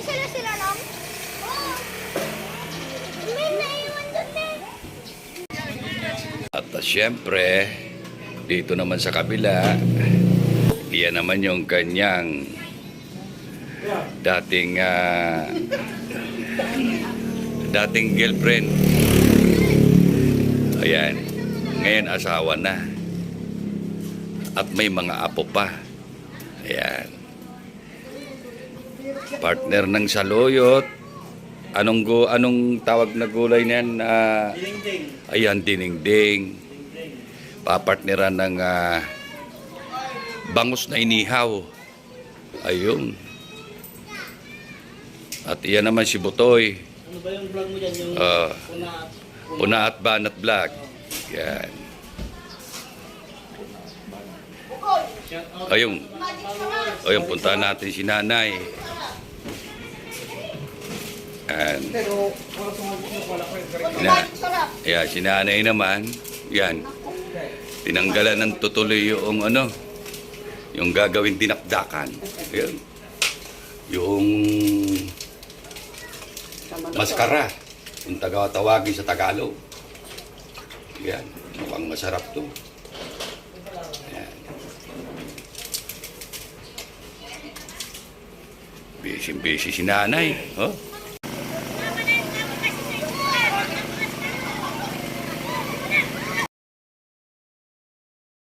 Sila sila lang? Oo. May naiwan doon eh. At uh, dito naman sa kabila, iyan naman yung kanyang dating uh, dating girlfriend. Ayan. Ngayon asawa na. At may mga apo pa. Ayan. Partner ng saluyot. Anong go anong tawag na gulay niyan? Ah, Ding-ding. ayan dinengdeng. Papartneran ng ah, bangus na inihaw. Ayun. At iyan naman si Butoy. Ano ba yung vlog mo dyan? Yung Ah. puna, at Banat Vlog. Yan. Ayun. Ayun, punta natin si nanay. Yan. Na, yeah, si nanay naman, yan. Tinanggalan ng tutuloy yung ano, yung gagawin dinakdakan. Yan. Yung maskara. Yung taga-tawagin sa Tagalog. Yan. Mukhang masarap to. Yan. Busy-busy si nanay. Oh.